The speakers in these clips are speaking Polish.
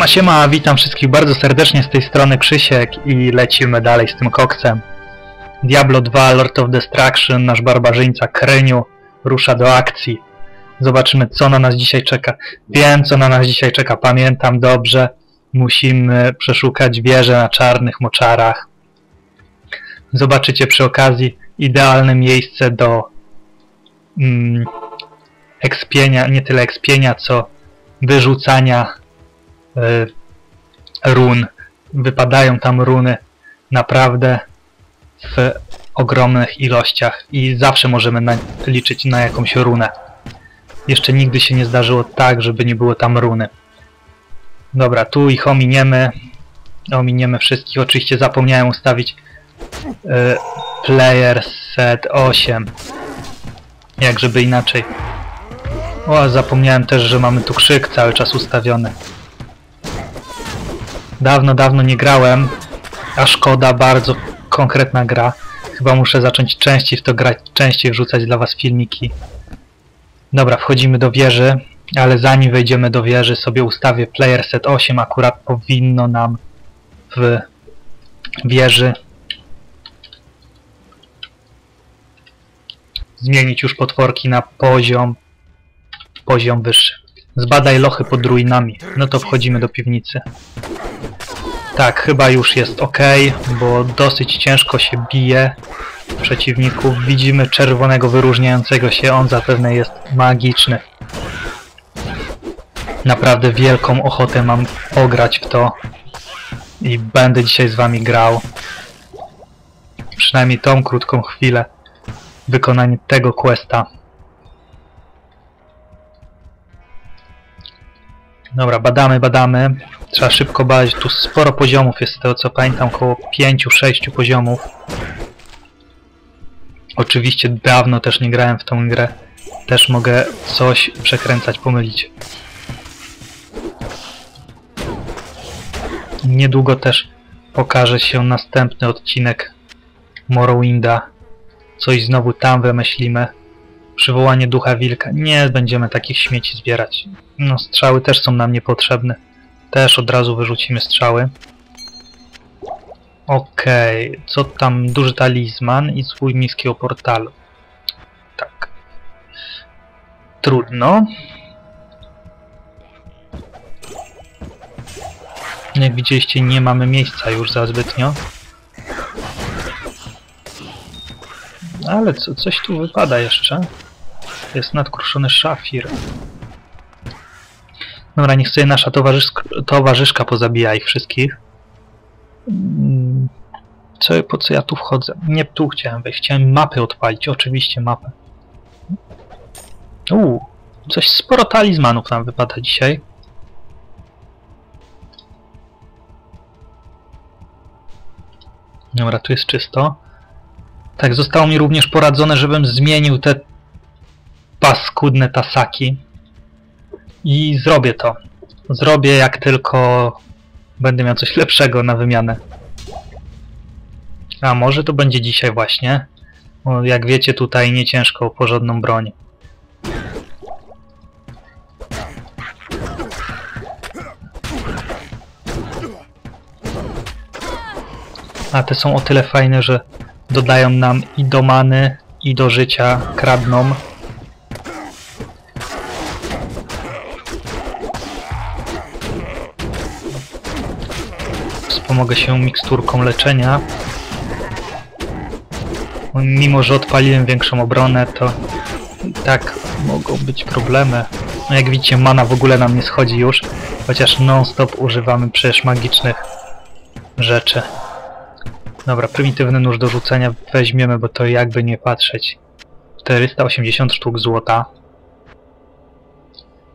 Siema, siema, witam wszystkich bardzo serdecznie z tej strony Krzysiek i lecimy dalej z tym koksem. Diablo 2 Lord of Destruction, nasz barbarzyńca Kreniu rusza do akcji. Zobaczymy co na nas dzisiaj czeka. Wiem co na nas dzisiaj czeka, pamiętam dobrze. Musimy przeszukać wieżę na czarnych moczarach. Zobaczycie przy okazji idealne miejsce do mm, ekspienia, nie tyle ekspienia, co wyrzucania run. Wypadają tam runy naprawdę w ogromnych ilościach i zawsze możemy na, liczyć na jakąś runę. Jeszcze nigdy się nie zdarzyło tak, żeby nie było tam runy. Dobra, tu ich ominiemy. Ominiemy wszystkich. Oczywiście zapomniałem ustawić y, player set 8. Jak żeby inaczej. O, zapomniałem też, że mamy tu krzyk cały czas ustawiony. Dawno, dawno nie grałem, a szkoda, bardzo konkretna gra. Chyba muszę zacząć częściej w to grać, częściej wrzucać dla was filmiki. Dobra, wchodzimy do wieży, ale zanim wejdziemy do wieży sobie ustawię player set 8, akurat powinno nam w wieży zmienić już potworki na poziom poziom wyższy. Zbadaj lochy pod ruinami. No to wchodzimy do piwnicy. Tak, chyba już jest ok, bo dosyć ciężko się bije przeciwników. Widzimy czerwonego wyróżniającego się, on zapewne jest magiczny. Naprawdę wielką ochotę mam pograć w to i będę dzisiaj z wami grał. Przynajmniej tą krótką chwilę wykonanie tego questa. Dobra, badamy, badamy. Trzeba szybko badać. Tu sporo poziomów jest z tego co pamiętam, około 5-6 poziomów. Oczywiście dawno też nie grałem w tą grę. Też mogę coś przekręcać, pomylić. Niedługo też pokaże się następny odcinek Morrowinda. Coś znowu tam wymyślimy. Przywołanie ducha wilka. Nie będziemy takich śmieci zbierać. No, strzały też są nam niepotrzebne. Też od razu wyrzucimy strzały. Okej, okay. co tam? Duży talizman i swój niskiego portalu. Tak. Trudno. Jak widzieliście, nie mamy miejsca już za zbytnio. Ale co, coś tu wypada jeszcze. Jest nadkruszony szafir. Dobra, niech sobie nasza towarzyszka, towarzyszka pozabija ich wszystkich. Mm, co, po co ja tu wchodzę? Nie tu chciałem wejść, chciałem mapy odpalić, oczywiście mapę. Uuu, coś sporo talizmanów nam wypada dzisiaj. Dobra, tu jest czysto. Tak, zostało mi również poradzone, żebym zmienił te paskudne tasaki. I zrobię to. Zrobię jak tylko będę miał coś lepszego na wymianę. A może to będzie dzisiaj właśnie. Bo jak wiecie tutaj nie ciężko o porządną broń. A te są o tyle fajne, że dodają nam i do many, i do życia, kradną. Wspomogę się miksturką leczenia. Mimo, że odpaliłem większą obronę, to tak mogą być problemy. No jak widzicie, mana w ogóle nam nie schodzi już, chociaż non-stop używamy przecież magicznych rzeczy. Dobra, prymitywny nóż do rzucenia weźmiemy, bo to jakby nie patrzeć. 480 sztuk złota.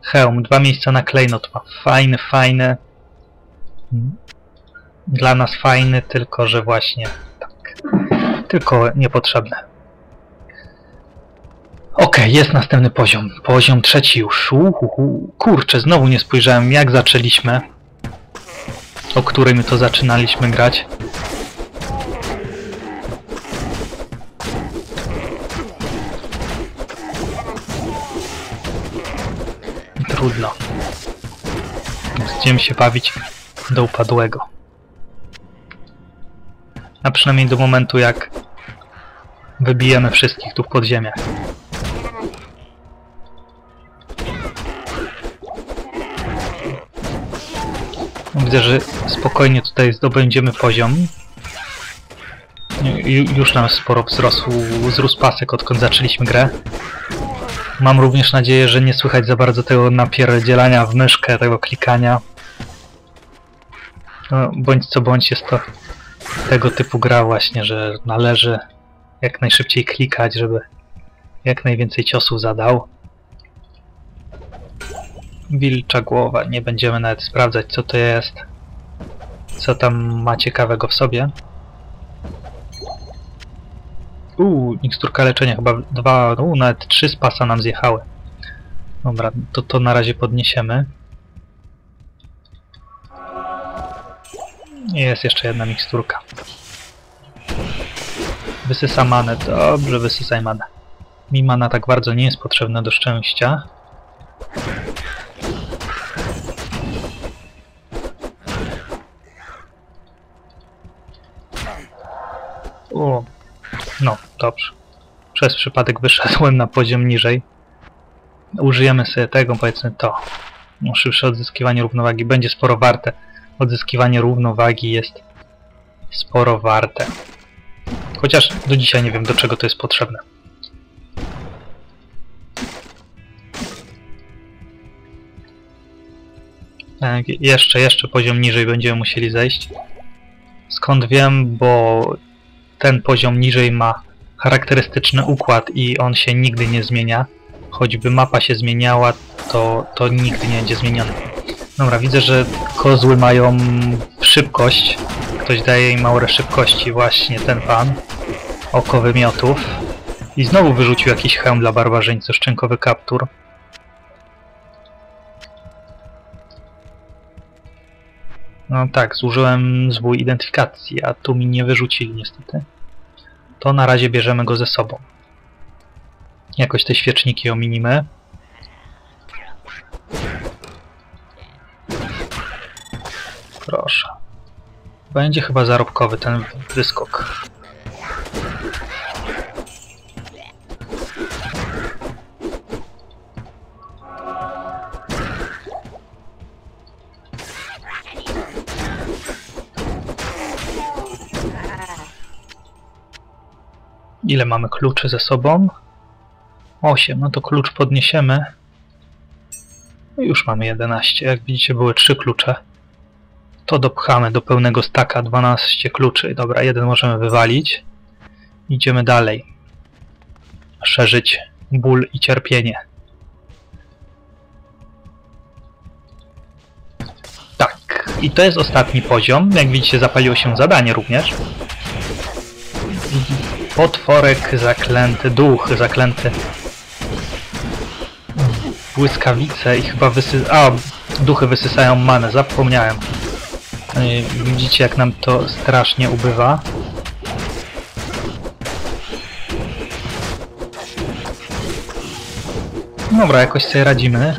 Hełm, dwa miejsca na klejnot ma. Fajny, fajny. Dla nas fajny, tylko że właśnie tak. Tylko niepotrzebne. Ok, jest następny poziom. Poziom trzeci już. Uhuhu. Kurczę, znowu nie spojrzałem jak zaczęliśmy. O którym to zaczynaliśmy grać. Trudno. będziemy się bawić do upadłego. A przynajmniej do momentu, jak wybijemy wszystkich tu w podziemiach. Widzę, że spokojnie tutaj zdobędziemy poziom. Ju- Już nam sporo wzrosł, wzrósł pasek, odkąd zaczęliśmy grę. Mam również nadzieję, że nie słychać za bardzo tego napierdzielania w myszkę, tego klikania. No, bądź co bądź jest to tego typu gra właśnie, że należy jak najszybciej klikać, żeby jak najwięcej ciosów zadał. Wilcza głowa, nie będziemy nawet sprawdzać co to jest, co tam ma ciekawego w sobie. Uuu, miksturka leczenia, chyba dwa, uu, nawet trzy z pasa nam zjechały. Dobra, to to na razie podniesiemy. Jest jeszcze jedna miksturka. Wysysa manę, dobrze wysysaj manę. Mi mana tak bardzo nie jest potrzebna do szczęścia. O, no, dobrze. Przez przypadek wyszedłem na poziom niżej. Użyjemy sobie tego, powiedzmy to. Szybsze odzyskiwanie równowagi będzie sporo warte. Odzyskiwanie równowagi jest sporo warte. Chociaż do dzisiaj nie wiem, do czego to jest potrzebne. Tak, jeszcze, jeszcze poziom niżej będziemy musieli zejść. Skąd wiem, bo ten poziom niżej ma charakterystyczny układ i on się nigdy nie zmienia. Choćby mapa się zmieniała, to, to nigdy nie będzie zmieniony. Dobra, widzę, że kozły mają szybkość. Ktoś daje im aurę szybkości, właśnie ten pan. Oko wymiotów. I znowu wyrzucił jakiś hełm dla barbarzyńcy, szczękowy kaptur. No tak, zużyłem zwój identyfikacji, a tu mi nie wyrzucili niestety. To na razie bierzemy go ze sobą. Jakoś te świeczniki ominimy. Proszę. Będzie chyba zarobkowy ten wyskok. Ile mamy kluczy ze sobą? 8, no to klucz podniesiemy. Już mamy 11. Jak widzicie były 3 klucze. To dopchamy do pełnego staka 12 kluczy. Dobra, jeden możemy wywalić. Idziemy dalej. Szerzyć ból i cierpienie. Tak, i to jest ostatni poziom. Jak widzicie zapaliło się zadanie również. Potworek zaklęty, duch zaklęty. Błyskawice i chyba wysy... A, duchy wysysają manę, zapomniałem. Yy, Widzicie jak nam to strasznie ubywa. Dobra, jakoś sobie radzimy.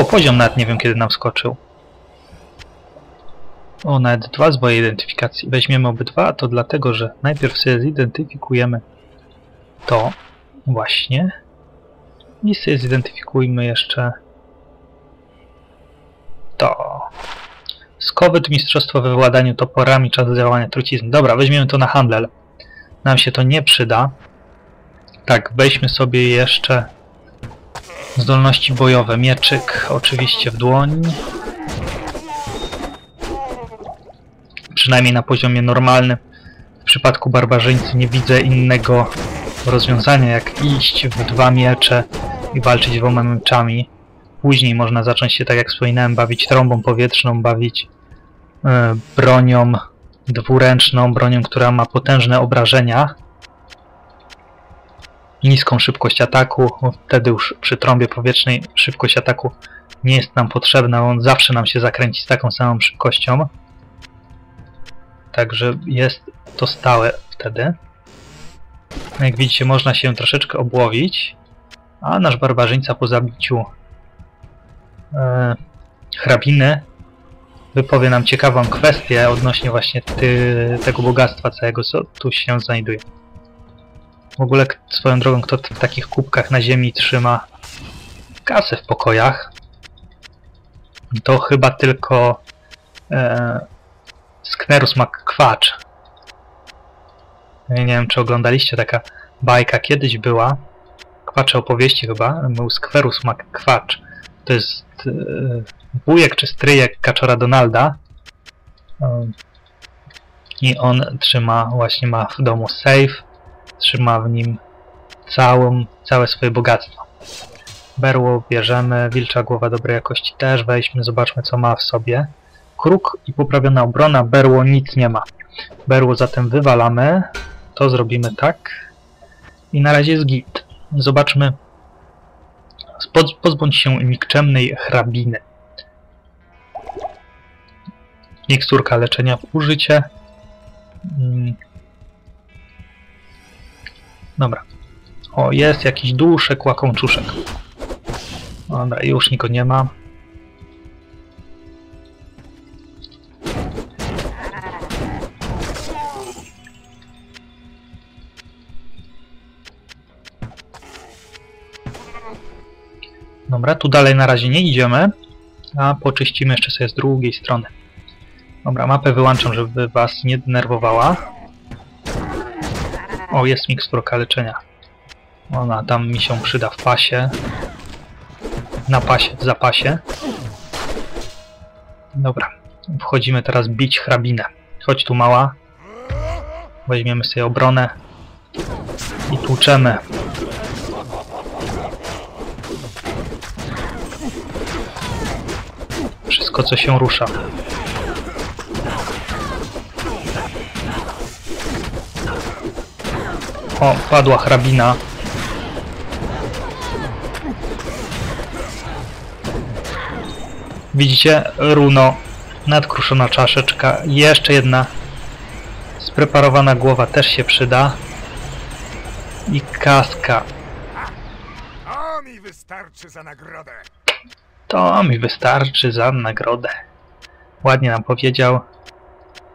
O, poziom nawet nie wiem kiedy nam skoczył. O, nawet dwa zboje identyfikacji. Weźmiemy obydwa, to dlatego, że najpierw sobie zidentyfikujemy to właśnie. I sobie zidentyfikujmy jeszcze to. Skowyt mistrzostwo we władaniu toporami, czas działania trucizny. Dobra, weźmiemy to na handel. Nam się to nie przyda. Tak, weźmy sobie jeszcze zdolności bojowe. Mieczyk oczywiście w dłoń. Przynajmniej na poziomie normalnym. W przypadku barbarzyńcy nie widzę innego rozwiązania jak iść w dwa miecze i walczyć dwoma mieczami. Później można zacząć się, tak jak wspominałem, bawić trąbą powietrzną, bawić e, bronią dwuręczną, bronią, która ma potężne obrażenia. Niską szybkość ataku, wtedy już przy trąbie powietrznej szybkość ataku nie jest nam potrzebna, on zawsze nam się zakręci z taką samą szybkością. Także jest to stałe wtedy. Jak widzicie, można się troszeczkę obłowić, a nasz barbarzyńca po zabiciu e, hrabiny wypowie nam ciekawą kwestię odnośnie właśnie ty, tego bogactwa całego, co tu się znajduje. W ogóle swoją drogą, kto w takich kubkach na ziemi trzyma kasę w pokojach, to chyba tylko e, Sknerus McQuatch. Ja nie wiem, czy oglądaliście, taka bajka kiedyś była, Kwacze opowieści chyba, był Skwerus McQuatch. To jest e, wujek czy stryjek kaczora Donalda. E, I on trzyma, właśnie ma w domu safe, trzyma w nim całą, całe swoje bogactwo. Berło bierzemy, wilcza głowa dobrej jakości też weźmy, zobaczmy co ma w sobie. Kruk i poprawiona obrona, berło nic nie ma. Berło zatem wywalamy, to zrobimy tak i na razie jest git. Zobaczmy, Pozbądź się nikczemnej hrabiny. Miksturka leczenia w użycie. Mm. Dobra. O, jest jakiś duszek, łakomczuszek. Dobra, już nikogo nie ma. Tu dalej na razie nie idziemy, a poczyścimy jeszcze sobie z drugiej strony. Dobra, mapę wyłączam, żeby was nie denerwowała. O, jest miksturka leczenia. Ona tam mi się przyda w pasie. Na pasie, w zapasie. Dobra, wchodzimy teraz bić hrabinę. Chodź tu mała. Weźmiemy sobie obronę. I tłuczemy. Wszystko co się rusza. O, padła hrabina. Widzicie? Runo. Nadkruszona czaszeczka. Jeszcze jedna. Spreparowana głowa też się przyda. I kaska. To mi wystarczy za nagrodę. To mi wystarczy za nagrodę. Ładnie nam powiedział.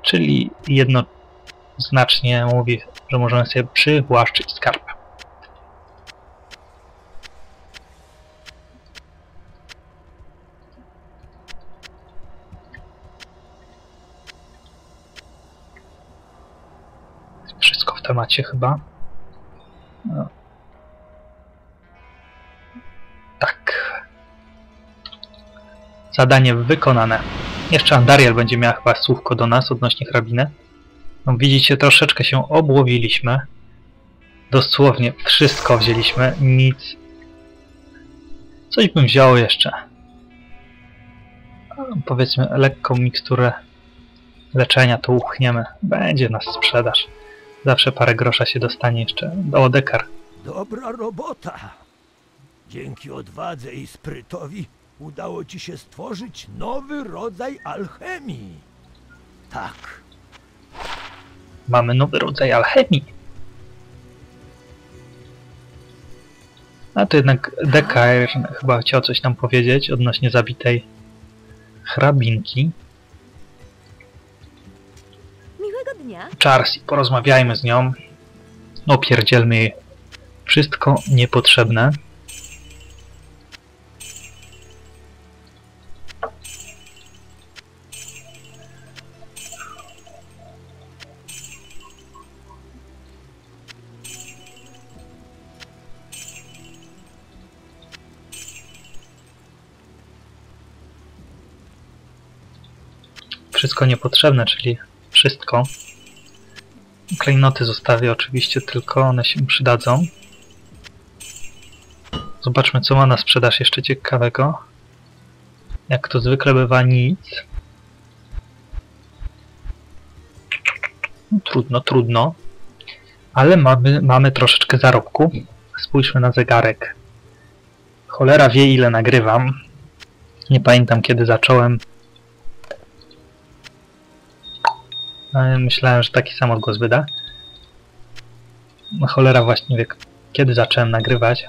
Czyli jednoznacznie mówi, że możemy sobie przywłaszczyć skarb. Wszystko w temacie chyba. Zadanie wykonane. Jeszcze Andariel będzie miała chyba słówko do nas odnośnie hrabiny. No, widzicie, troszeczkę się obłowiliśmy. Dosłownie wszystko wzięliśmy, nic. Coś bym wziął jeszcze. A, Powiedzmy lekką miksturę leczenia to uchniemy. Będzie nas sprzedaż. Zawsze parę grosza się dostanie jeszcze. O, dekar. Dobra robota. Dzięki odwadze i sprytowi udało ci się stworzyć nowy rodzaj alchemii. Tak, Mamy nowy rodzaj alchemii. A to jednak Dekar chyba chciał coś nam powiedzieć odnośnie zabitej hrabinki. Miłego dnia. Charsi, porozmawiajmy z nią. Opierdzielmy jej wszystko niepotrzebne. Wszystko niepotrzebne, czyli wszystko. Klejnoty zostawię oczywiście, tylko one się przydadzą. Zobaczmy, co ma na sprzedaż jeszcze ciekawego. Jak to zwykle bywa, nic. No, trudno, trudno. Ale mamy, mamy troszeczkę zarobku. Spójrzmy na zegarek. Cholera wie, ile nagrywam. Nie pamiętam, kiedy zacząłem. Myślałem, że taki sam odgłos wyda. No cholera właśnie wie, kiedy zacząłem nagrywać.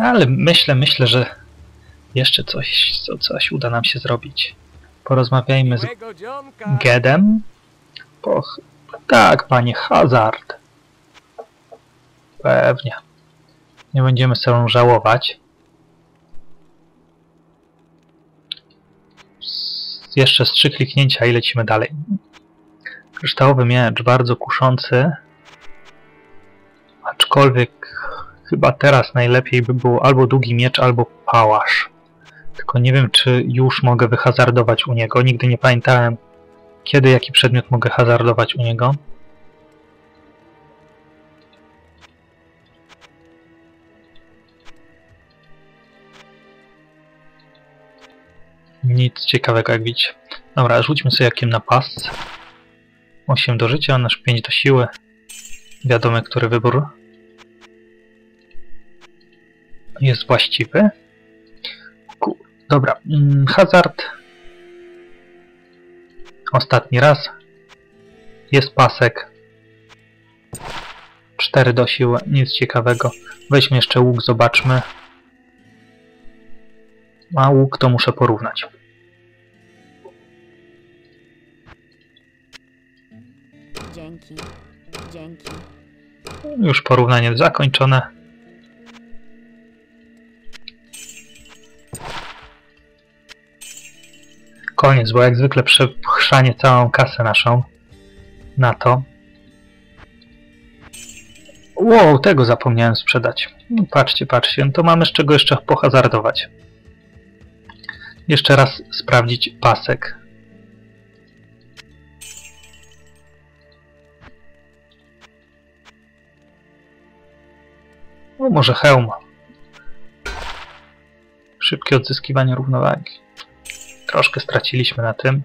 Ale myślę, myślę, że jeszcze coś, co, coś uda nam się zrobić. Porozmawiajmy z. Gedem? Poch... Tak, panie Hazard. Pewnie. Nie będziemy sobie żałować. Jeszcze z trzy kliknięcia i lecimy dalej. Kryształowy miecz, bardzo kuszący. Aczkolwiek chyba teraz najlepiej by było albo długi miecz, albo pałasz. Tylko nie wiem, czy już mogę wyhazardować u niego. Nigdy nie pamiętałem, kiedy jaki przedmiot mogę hazardować u niego. Nic ciekawego jak widzicie. Dobra, rzućmy sobie jakiem na pas. 8 do życia, nasz 5 do siły. Wiadomo, który wybór jest właściwy. Dobra, mm, hazard. Ostatni raz. Jest pasek. 4 do siły, nic ciekawego. Weźmy jeszcze łuk, zobaczmy. A łuk to muszę porównać. Dzięki. Dzięki. Już porównanie zakończone. Koniec, bo jak zwykle przepchrzanie całą kasę naszą na to. Wow, tego zapomniałem sprzedać. No, patrzcie, patrzcie, no to mamy z czego jeszcze pohazardować. Jeszcze raz sprawdzić pasek. No może hełm. Szybkie odzyskiwanie równowagi. Troszkę straciliśmy na tym.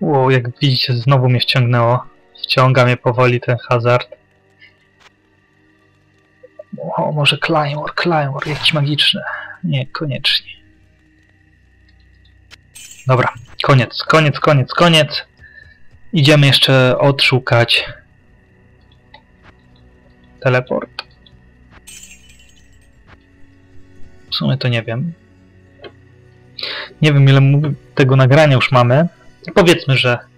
Wow, jak widzicie, znowu mnie wciągnęło. Wciąga mnie powoli ten hazard. O, może Claymore, Claymore, jakiś magiczny. Nie, koniecznie. Dobra, koniec, koniec, koniec, koniec. Idziemy jeszcze odszukać teleport. W sumie to nie wiem. Nie wiem ile tego nagrania już mamy. Powiedzmy, że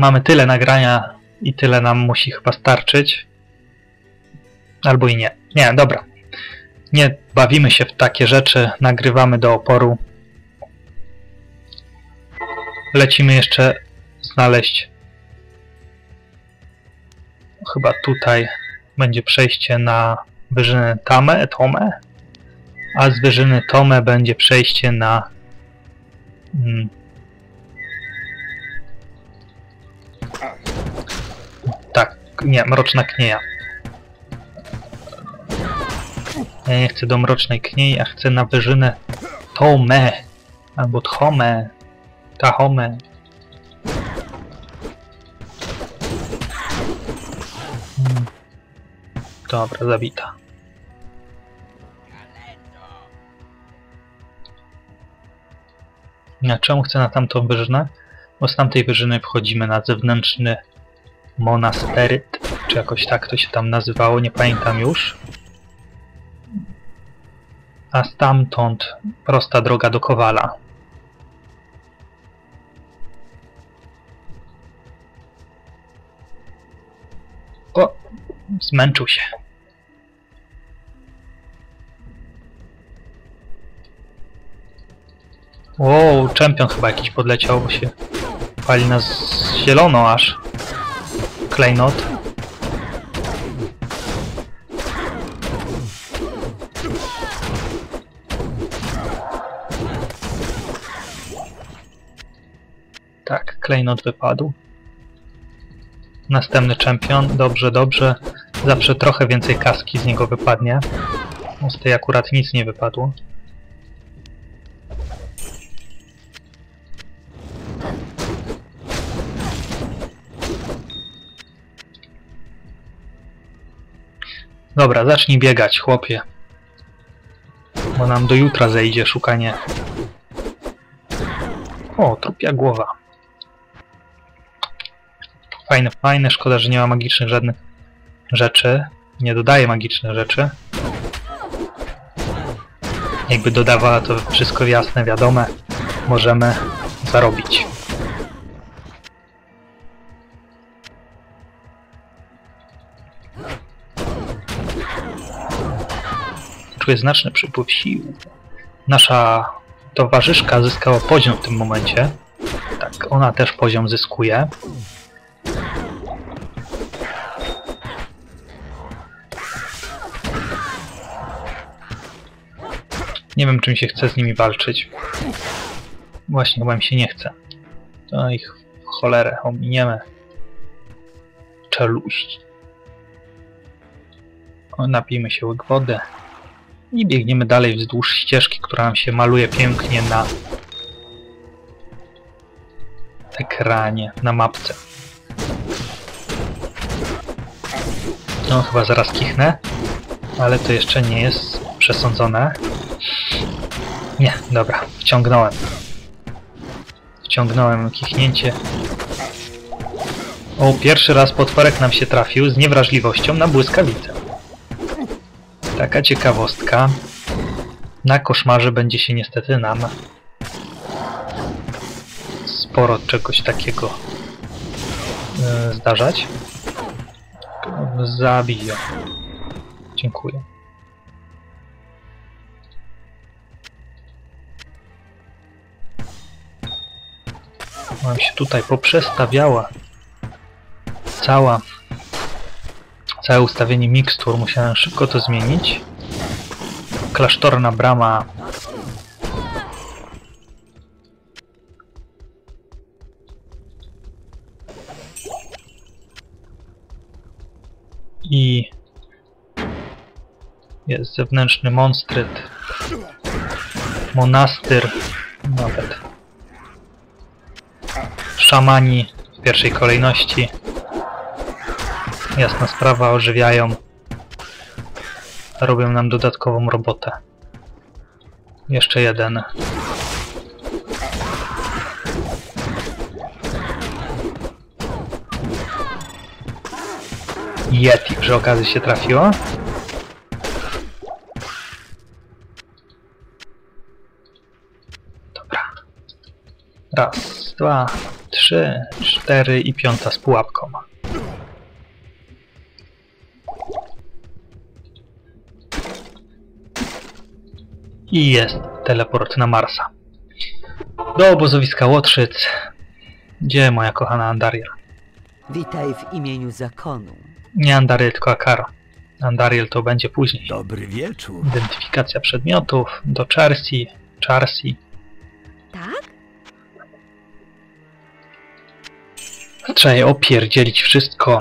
mamy tyle nagrania i tyle nam musi chyba starczyć. Albo i nie. Nie, dobra. Nie bawimy się w takie rzeczy, nagrywamy do oporu. Lecimy jeszcze znaleźć. Chyba tutaj będzie przejście na wyżynę Tame, Tome, a z wyżyny Tome będzie przejście na mm, nie, Mroczna Knieja. Ja nie chcę do Mrocznej Kniei, a chcę na wyżynę Tome albo Tchome. Tahome. Hmm. Dobra, zabita. A czemu chcę na tamtą wyżynę? Bo z tamtej wyżyny wchodzimy na zewnętrzny monasteryt, czy jakoś tak to się tam nazywało, nie pamiętam już. A stamtąd prosta droga do Kowala. O, zmęczył się. Wow, czempion chyba jakiś podleciał, bo się pali nas zielono aż. Klejnot. Tak, klejnot wypadł. Następny czempion. Dobrze, dobrze. Zawsze trochę więcej kaski z niego wypadnie. Z tej akurat nic nie wypadło. Dobra, zacznij biegać, chłopie. Bo nam do jutra zejdzie szukanie. O, trupia głowa. Fajne, fajne. Szkoda, że nie ma magicznych żadnych rzeczy. Nie dodaje magicznych rzeczy. Jakby dodawała to wszystko jasne, wiadome, możemy zarobić. Czuję znaczny przypływ sił. Nasza towarzyszka zyskała poziom w tym momencie. Tak, ona też poziom zyskuje. Nie wiem, czym się chce z nimi walczyć. Właśnie, chyba mi się nie chce. To ich w cholerę ominiemy. Czeluść. Napijmy się łyk wody. I biegniemy dalej wzdłuż ścieżki, która nam się maluje pięknie na ekranie, na mapce. No, chyba zaraz kichnę, ale to jeszcze nie jest przesądzone. Nie, dobra, wciągnąłem. Wciągnąłem kichnięcie. O, pierwszy raz potworek nam się trafił z niewrażliwością na błyskawicę. Taka ciekawostka. Na koszmarze będzie się niestety nam sporo czegoś takiego e, zdarzać. Zabiję. Dziękuję. Mam się tutaj poprzestawiała cała całe ustawienie mikstur. Musiałem szybko to zmienić. Klasztorna brama i jest zewnętrzny monstryt monastyr nawet szamani w pierwszej kolejności jasna sprawa ożywiają robią nam dodatkową robotę jeszcze jeden Yeti przy okazji się trafiło. Dobra. Raz, dwa, trzy, cztery i piąta z pułapką. I jest teleport na Marsa. Do obozowiska Łotrzyc. Gdzie moja kochana Andariel? Witaj w imieniu zakonu. Nie Andariel, tylko Akaro. Andariel to będzie później. Dobry wieczór. Identyfikacja przedmiotów do Charsi, Charsi. Tak? Trzeba je opierdzielić wszystko.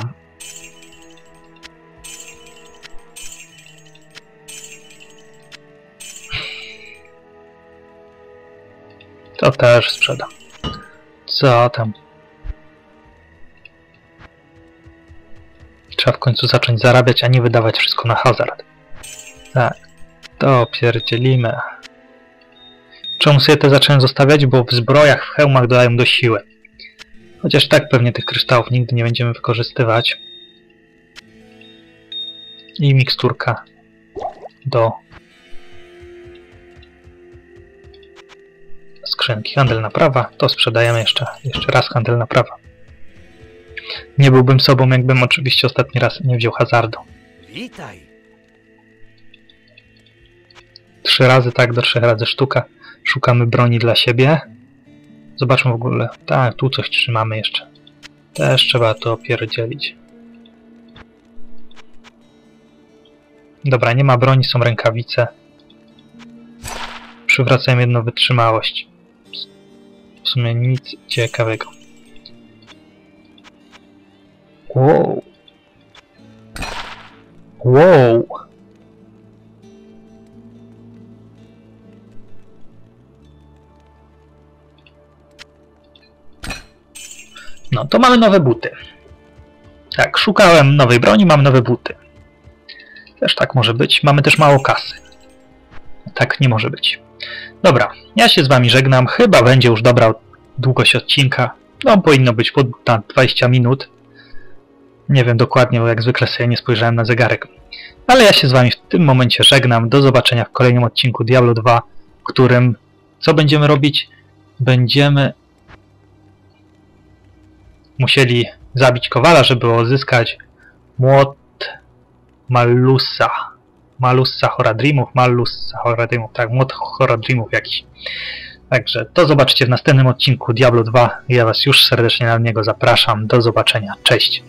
Też sprzedam. Co tam? Trzeba w końcu zacząć zarabiać, a nie wydawać wszystko na hazard. Tak. To pierdzielimy. Czemu sobie te zacząłem zostawiać? Bo w zbrojach, w hełmach dodają do siły. Chociaż tak pewnie tych kryształów nigdy nie będziemy wykorzystywać. I miksturka do skrzynki. Handel naprawa. To sprzedajemy jeszcze, jeszcze raz handel naprawa. Nie byłbym sobą, jakbym oczywiście ostatni raz nie wziął hazardu. Witaj. Trzy razy tak, do trzech razy sztuka. Szukamy broni dla siebie. Zobaczmy w ogóle. Tak, tu coś trzymamy jeszcze. Też trzeba to opierdzielić. Dobra, nie ma broni, są rękawice. Przywracają jedną wytrzymałość. W sumie nic ciekawego. Wow. Wow. No, to mamy nowe buty. Tak, szukałem nowej broni, mam nowe buty. Też tak może być. Mamy też mało kasy. Tak nie może być. Dobra, ja się z wami żegnam. Chyba będzie już dobra długość odcinka. No, powinno być ponad 20 minut. Nie wiem dokładnie, bo jak zwykle sobie nie spojrzałem na zegarek. Ale ja się z Wami w tym momencie żegnam. Do zobaczenia w kolejnym odcinku Diablo 2, w którym co będziemy robić? Będziemy musieli zabić Kowala, żeby uzyskać młot Malusa. Malusa Horadrimów, Malusa Horadrimów, tak, młot Horadrimów jakiś. Także to zobaczcie w następnym odcinku Diablo 2. Ja Was już serdecznie na niego zapraszam. Do zobaczenia. Cześć.